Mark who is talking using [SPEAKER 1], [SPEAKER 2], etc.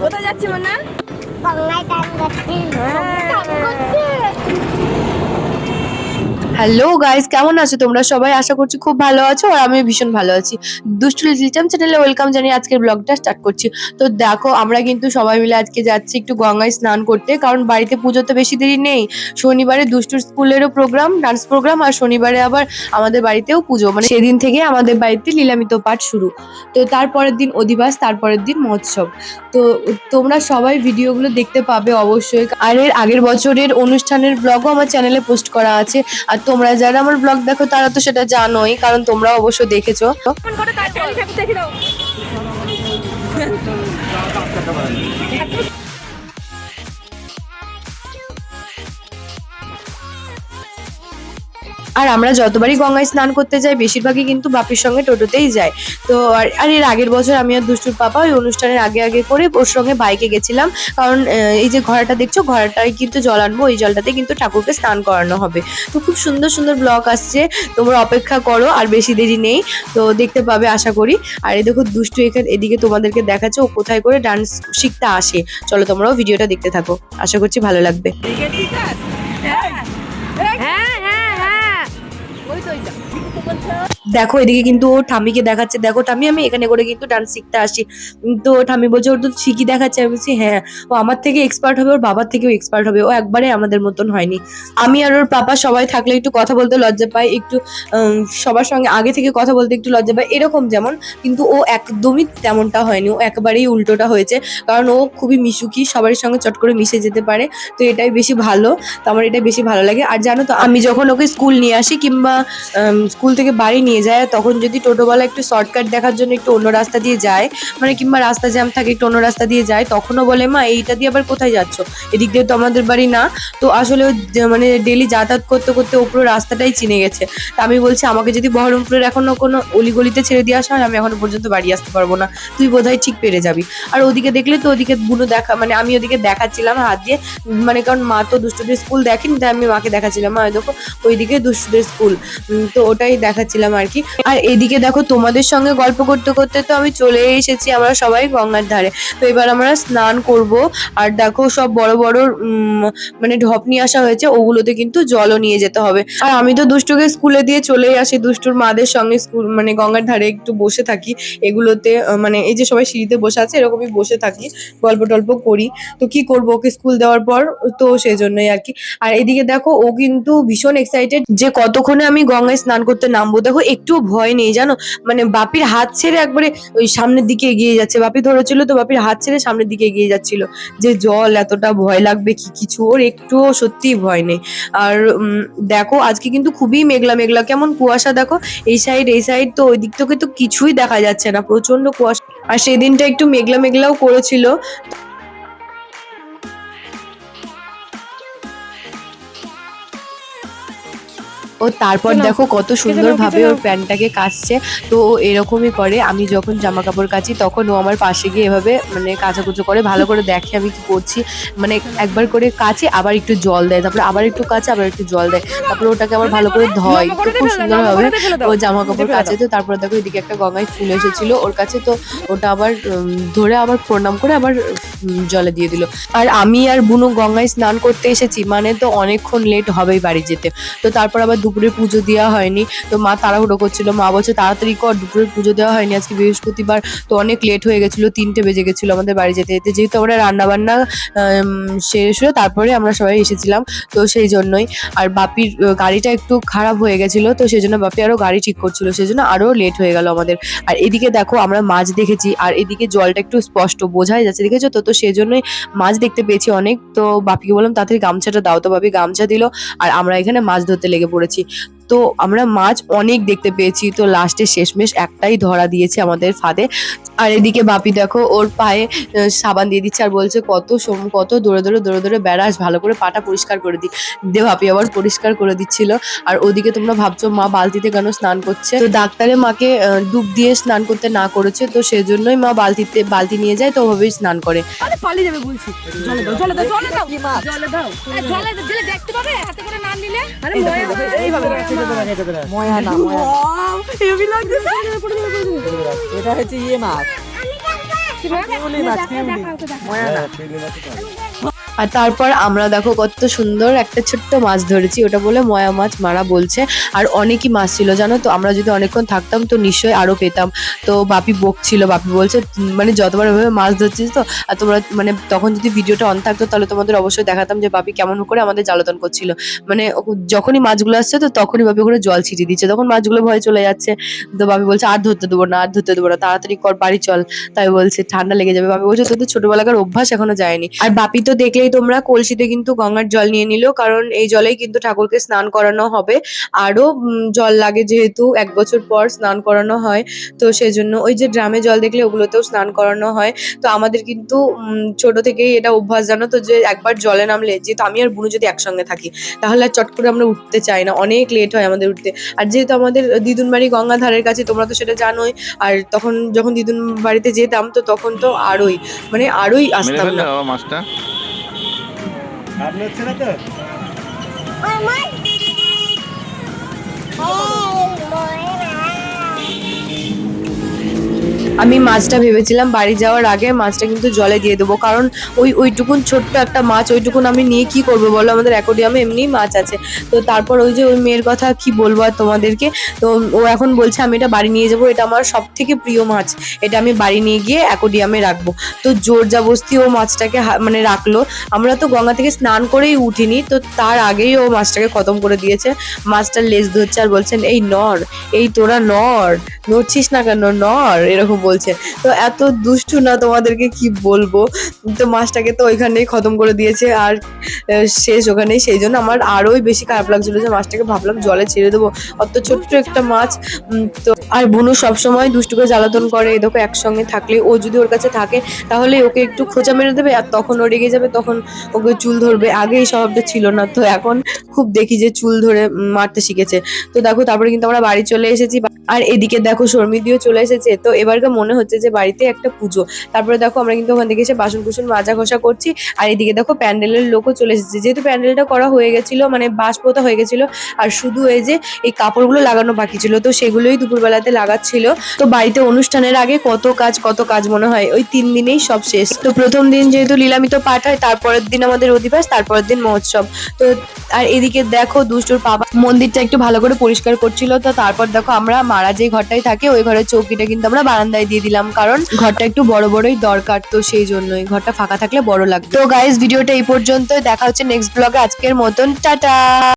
[SPEAKER 1] কোথায় যাচ্ছি মনে
[SPEAKER 2] গঙ্গায় টান করতে
[SPEAKER 1] হ্যাঁ।
[SPEAKER 3] হ্যালো গাইস কেমন আছো? তোমরা সবাই আশা করছি খুব ভালো আছো আর আমি ভীষণ ভালো আছি। দুষ্টু লিটম চ্যানেলে ওয়েলকাম জানিয়ে আজকের ব্লগটা স্টার্ট করছি। তো দেখো, আমরা কিন্তু সবাই মিলে আজকে যাচ্ছি একটু গঙ্গায় স্নান করতে, কারণ বাড়িতে পুজো তো বেশি দেরি নেই। শনিবারে দুষ্টুর স্কুলেরও প্রোগ্রাম ডান্স প্রোগ্রাম আর শনিবারে আবার আমাদের বাড়িতেও পুজো। মানে সেদিন থেকে আমাদের বাড়িতে লীলামিত পাঠ শুরু। তো তারপরের দিন অধিবাস তারপরের দিন মহোৎসব। তো তোমরা সবাই ভিডিওগুলো দেখতে পাবে অবশ্যই। আর এর আগের বছরের অনুষ্ঠানের ব্লগও আমার চ্যানেলে পোস্ট করা আছে। আর তোমরা যারা আমার ব্লগ দেখো তারা তো সেটা জানোই কারণ তোমরা অবশ্যই দেখেছ।
[SPEAKER 1] দেখে দাও।
[SPEAKER 3] আর আমরা যতবারই গঙ্গায় স্নান করতে যাই, বেশিরভাগই কিন্তু বাপির সঙ্গে টোটোতেই যাই তো আর এর আগের বছর আমি আর দুষ্টুর পাপা ওই অনুষ্ঠানের আগে আগে করে ওর সঙ্গে বাইকে গেছিলাম। কারণ এই যে ঘোড়াটা দেখছ ঘোড়াটায় কিন্তু জল আনব, ওই জলটাতে কিন্তু ঠাকুরকে স্নান করানো হবে। তো খুব সুন্দর সুন্দর ব্লগ আসছে। তোমরা অপেক্ষা করো, আর বেশি দেরি নেই। তো দেখতে পাবে, আশা করি। আর এই দেখো দুষ্টু এখানে, এদিকে তোমাদেরকে দেখাচ্ছে ও কোথায় করে ডান্স শিখতে আসে। চলো তোমরাও ভিডিওটা দেখতে থাকো। আশা করছি ভালো লাগবে। দেখো, এদিকে কিন্তু ও ঠামিকে দেখাচ্ছে। দেখো ঠামি আমি এখানে করে কিন্তু ডান্স শিখতে আসি তো ঠামি বলছে, ওর তো ঠিকই দেখাচ্ছে। আমি বলছি হ্যাঁ ও আমার থেকে এক্সপার্ট হবে, ওর বাবার থেকেও এক্সপার্ট হবে। ও একবারে আমাদের মতন হয়নি। আমি আর ওর পাপা সবাই থাকলে একটু কথা বলতে লজ্জা পাই, একটু সবার সঙ্গে আগে থেকে কথা বলতে একটু লজ্জা পাই, এরকম যেমন। কিন্তু ও একদমই তেমনটা হয়নি। ও একেবারেই উল্টোটা হয়েছে। কারণ ও খুবই মিশুকি সবার সঙ্গে চট করে মিশে যেতে পারে। তো এটাই বেশি ভালো। তো আমার এটাই বেশি ভালো লাগে। আর জানো তো, আমি যখন ওকে স্কুল নিয়ে আসি কিংবা স্কুল থেকে বাড়ি নিয়ে যায়, তখন যদি টোটোওয়ালা একটু শর্টকাট দেখার জন্য একটু অন্য রাস্তা দিয়ে যায় মানে কিংবা রাস্তা জ্যাম থাকে একটু অন্য রাস্তা দিয়ে যায়, তখনও বলে, মা, এইটা দিয়ে আবার কোথায় যাচ্ছ? এদিক দিয়ে তো আমাদের বাড়ি না। তো আসলে মানে ডেলি যাতায়াত করতে করতে ও পুরো রাস্তাটাই চিনে গেছে। তা আমি বলছি, আমাকে যদি বহরমপুরের এখনও কোনো অলিগলিতে ছেড়ে দিয়ে আসা হয় আমি এখনও পর্যন্ত বাড়ি আসতে পারব না। তুই বোধহয় ঠিক পেরে যাবি। আর ওদিকে দেখলে তো ওদিকে বুনো দেখা মানে আমি ওদিকে দেখাচ্ছিলাম হাত দিয়ে মানে কারণ মা তো দুষ্টুদের স্কুল দেখেনি, তাই আমি মাকে দেখাচ্ছিলাম, মা, দেখো, ওইদিকে দুষ্টুদের স্কুল তো ওটাই দেখাচ্ছিলাম আর কি আর এদিকে দেখো, তোমাদের সঙ্গে গল্প করতে করতে তো আমি চলে এসেছি আমরা সবাই গঙ্গার ধারে। তো এবার আমরা স্নান করব। আর দেখো, সব বড় বড় মানে ঢপ নিয়ে আসা হয়েছে, ওগুলোতে কিন্তু জলও নিয়ে যেতে হবে। আর আমি তো দুষ্টুকে স্কুলে দিয়ে চলেই আসি, দুষ্টুর মাদের সঙ্গে স্কুল মানে গঙ্গার ধারে একটু বসে থাকি। এগুলোতে মানে এই যে সবাই সিঁড়িতে বসে আছে, এরকমই বসে থাকি, গল্প টল্প করি। তো কি করব ওকে স্কুল দেওয়ার পর? তো সেই জন্যই আর কি। আর এদিকে দেখো, ও কিন্তু ভীষণ এক্সাইটেড যে কতক্ষণে আমি গঙ্গায় স্নান করতে নামবো। দেখো একটু ভয় নেই, জানো? মানে বাপির হাত ছেড়ে একবারে ওই সামনের দিকে এগিয়ে যাচ্ছে। বাপি ধরেছিল তো বাপির হাত ছেড়ে সামনের দিকে এগিয়ে যাচ্ছিল। যে জল, এতটা ভয় লাগবে কি কিছু? ওর একটুও সত্যিই ভয় নেই। আর দেখো, আজকে কিন্তু খুবই মেঘলা মেঘলা। কেমন কুয়াশা, দেখো? এই সাইড এই সাইড তো ওই দিক থেকে তো কিছুই দেখা যাচ্ছে না। প্রচণ্ড কুয়াশা। আর সেদিনটা একটু মেঘলা মেঘলাও করেছিল। ও তারপর দেখো কত সুন্দর ভাবে ওর প্যান্টটাকে কাচছে। তো ও এরকমই করে। আমি যখন জামা কাপড় কাচি তখন ও আমার পাশে গিয়ে এভাবে মানে কাচাকুচো করে ভালো করে দেখে আমি কি করছি। মানে একবার করে কাচে আবার একটু জল দেয়। তারপরে আবার একটু কাচে আবার একটু জল দেয়। তারপরে ওটাকে আবার ভালো করে ধয়। তো খুব সুন্দর ভাবে ও জামা কাপড় কাচে। তো তারপরে দেখো এদিকে একটা গঙ্গায় ফুল এসেছিল। ওর কাছে তো ওটা আবার ধরে আবার প্রণাম করে আবার জলে দিয়ে দিল। আর আমি আর বুনু গঙ্গায় স্নান করতে এসেছি। মানে তো অনেকক্ষণ লেট হবেই বাড়ি যেতে। তো তারপর আবার দুপুরে পুজো দেওয়া হয়নি। তো মা তাড়াহুড়ো করছিল। মা বলছে, তাড়াতাড়ি কর, দুপুরে পুজো দেওয়া হয়নি। আজকে বৃহস্পতিবার। তো অনেক লেট হয়ে গেছিল, তিনটে বেজে গেছিল আমাদের বাড়ি যেতে যেতে। যেহেতু আমরা রান্নাবান্না শেষ হয়ে তারপরে আমরা সবাই এসেছিলাম। তো সেই জন্যই। আর বাপির গাড়িটা একটু খারাপ হয়ে গেছিল, তো সেই জন্য বাপি আরও গাড়ি ঠিক করছিল। সেই জন্য আরও লেট হয়ে গেল আমাদের। আর এদিকে দেখো, আমরা মাছ দেখেছি। আর এদিকে জলটা একটু স্পষ্ট, বোঝাই যাচ্ছে, দেখেছ তো? তো সেই জন্যই মাছ দেখতে পেয়েছি অনেক। তো বাপিকে বললাম, তাড়াতাড়ি গামছাটা দাও। তো বাপি গামছা দিল। আর আমরা এখানে মাছ ধরতে লেগে পড়েছি। তো আমরা মাছ অনেক দেখতে পেয়েছি। তো লাস্টে শেষমেশ একটাই ধরা দিয়েছে আমাদের ফাঁদে। আর এদিকে বাপি দেখো ওর পায়ে সাবান দিয়ে দিচ্ছে আর বলছে কত সম কত দৌড়ে দৌড়ে দৌড়ে দৌড়ে বেড়াস ভালো করে পাটা পরিষ্কার করে দি। দে ভাপি আবার পরিষ্কার করে দিচ্ছিল। আর ওদিকে তোমরা ভাবছ মা বালতিতে কেন স্নান করছে? তো ডাক্তারে মাকে ডুব দিয়ে স্নান করতে না করেছে। তো সেজন্যই মা বালতিতে বালতি নিয়ে যায় তো ওভাবেই স্নান করে।
[SPEAKER 1] পালিয়ে যাবে বলছি। জলে দাও জলে দাও জলে দাও। জলে দাও জলে দাও দেখতে পাবে? হাতে করে নাম আরে ময়া এইভাবে
[SPEAKER 4] ময়া না
[SPEAKER 1] হেভি লাগছে
[SPEAKER 4] এটা হচ্ছে ইয়ে মাছ মাছ ময়া না
[SPEAKER 3] আর তারপর আমরা দেখো কত সুন্দর একটা ছোট্ট মাছ ধরেছি, ওটা বলে ময়া মাছ মারা বলছে। আর অনেকই মাছ ছিল, জানো তো? আমরা যদি অনেকক্ষণ থাকতাম তো নিশ্চয়ই আরও পেতাম। তো বাপি বকছিল, বাপি বলছে মানে যতবার এভাবে মাছ ধরছিস তো, আর তোমরা মানে তখন যদি ভিডিওটা অন থাকতো, তাহলে তোমাদের অবশ্যই দেখাতাম যে বাপি কেমন করে আমাদের জ্বালাতন করছিল। মানে যখনই মাছগুলো আসছে তো, তখনই বাপি করে জল ছিটিয়ে দিচ্ছে। তখন মাছগুলো ভয়ে চলে যাচ্ছে। তো বাপি বলছে, আর ধরতে দেবো না, আর ধরতে দেবো না, তাড়াতাড়ি কর, বাড়ি চল। তাই বলছে, ঠান্ডা লেগে যাবে। বাপি বলছে, তোদের ছোটবেলাকার অভ্যাস এখনও যায়নি। আর বাপি তো দেখলেই তোমরা কলসিতে কিন্তু গঙ্গার জল নিয়ে নিল কারণ এই জলেই কিন্তু ঠাকুরকে স্নান করানো হবে। আরও জল লাগে যেহেতু এক বছর পর স্নান করানো হয় তো সেজন্য ওই যে ড্রামে জল দেখলে ওগুলোতেও স্নান করানো হয়। তো আমাদের কিন্তু ছোট থেকেই এটা অভ্যাস জানো তো যে একবার জলে নামলে যেহেতু আমি আর বুনু যদি একসঙ্গে থাকি তাহলে আর চট করে আমরা উঠতে চাই না অনেক লেট হয় আমাদের উঠতে। আর যেহেতু আমাদের দিদুন বাড়ি গঙ্গা ধারের কাছে তোমরা তো সেটা জানোই আর তখন যখন দিদুন বাড়িতে যেতাম তো তখন তো আরোই মানে আরোই আসতাম না।
[SPEAKER 5] বাবা মাছটা
[SPEAKER 4] আপনি হচ্ছে না তো
[SPEAKER 3] আমি মাছটা ভেবেছিলাম বাড়ি যাওয়ার আগে মাছটা কিন্তু জলে দিয়ে দেবো। কারণ ওই ওইটুকুন ছোট্ট একটা মাছ, ওইটুকুন আমি নিয়ে কি করব বলো? আমাদের অ্যাকোডিয়ামে এমনি মাছ আছে। তো তারপর ওই যে ওই মেয়ের কথা কি বলব আর তোমাদেরকে? তো ও এখন বলছে, আমি এটা বাড়ি নিয়ে যাব। এটা আমার সব থেকে প্রিয় মাছ। এটা আমি বাড়ি নিয়ে গিয়ে অ্যাকোডিয়ামে রাখব। তো জোর জাবস্তি ও মাছটাকে মানে রাখল। আমরা তো গঙ্গা থেকে স্নান করেই উঠিনি। তো তার আগেই ও মাছটাকে খতম করে দিয়েছে। মাছটার লেজ ধরছে আর বলছেন এই নর এই তোরা নর নড়ছিস না কেন? নর এরকম বলছে। তো এত দুষ্টু না তোমাদেরকে কি বলব? তো মাছটাকে তো ওইখানেই খতম করে দিয়েছে আর শেষ ওখানেই। সেই জন্য আমার আরোই বেশি খারাপ লাগছিল যে মাছটাকে ভাবলাম জলে ছেড়ে দেবো। অত ছোট্ট একটা মাছ তো আর বুনু সবসময় দুষ্টুকে জ্বালাতন করে। দেখো, একসঙ্গে থাকলে ও যদি ওর কাছে থাকে, তাহলে ওকে একটু খোঁচা মেরে দেবে আর তখন ও রেগে যাবে, তখন ওকে চুল ধরবে। আগে এই স্বভাবটা ছিল না, তো এখন খুব দেখি যে চুল ধরে মারতে শিখেছে। তো দেখো, তারপরে কিন্তু আমরা বাড়ি চলে এসেছি। আর এদিকে দেখো, শর্মিদিও চলে এসেছে। তো এবারকে মনে হচ্ছে যে বাড়িতে একটা পুজো। তারপরে দেখো আমরা কিন্তু ওখান থেকে এসে বাসন কুসন মাজা ঘষা করছি। আর এদিকে দেখো প্যান্ডেলের লোকও চলে এসেছে। যেহেতু প্যান্ডেলটা করা হয়ে গেছিল মানে বাঁশ পোতা হয়ে গেছিল, আর শুধু এই যে এই কাপড়গুলো লাগানো বাকি ছিল, তো সেগুলোই দুপুরবেলাতে লাগাচ্ছিল। তো বাড়িতে অনুষ্ঠানের আগে কত কাজ কত কাজ মনে হয়, ওই তিন দিনেই সব শেষ। তো প্রথম দিন যেহেতু লীলামিত পাঠ হয়, তারপরের দিন আমাদের অধিবাস, তারপরের দিন মহোৎসব। তো আর এদিকে দেখো দুষ্টুর বাবা মন্দিরটা একটু ভালো করে পরিষ্কার করছিল। তো তারপর দেখো আমরা, মারা যে ঘরটাই থাকে, ওই ঘরের চৌকিটা কিন্তু আমরা বারান্দায় দিয়ে দিলাম, কারণ ঘরটা একটু বড় বড়ই দরকার, তো সেই জন্যই। ঘরটা ফাঁকা থাকলে বড় লাগবে। তো গাইজ ভিডিওটা এই পর্যন্ত দেখা হচ্ছে নেক্সট ব্লগে আজকের মতন, টাটা!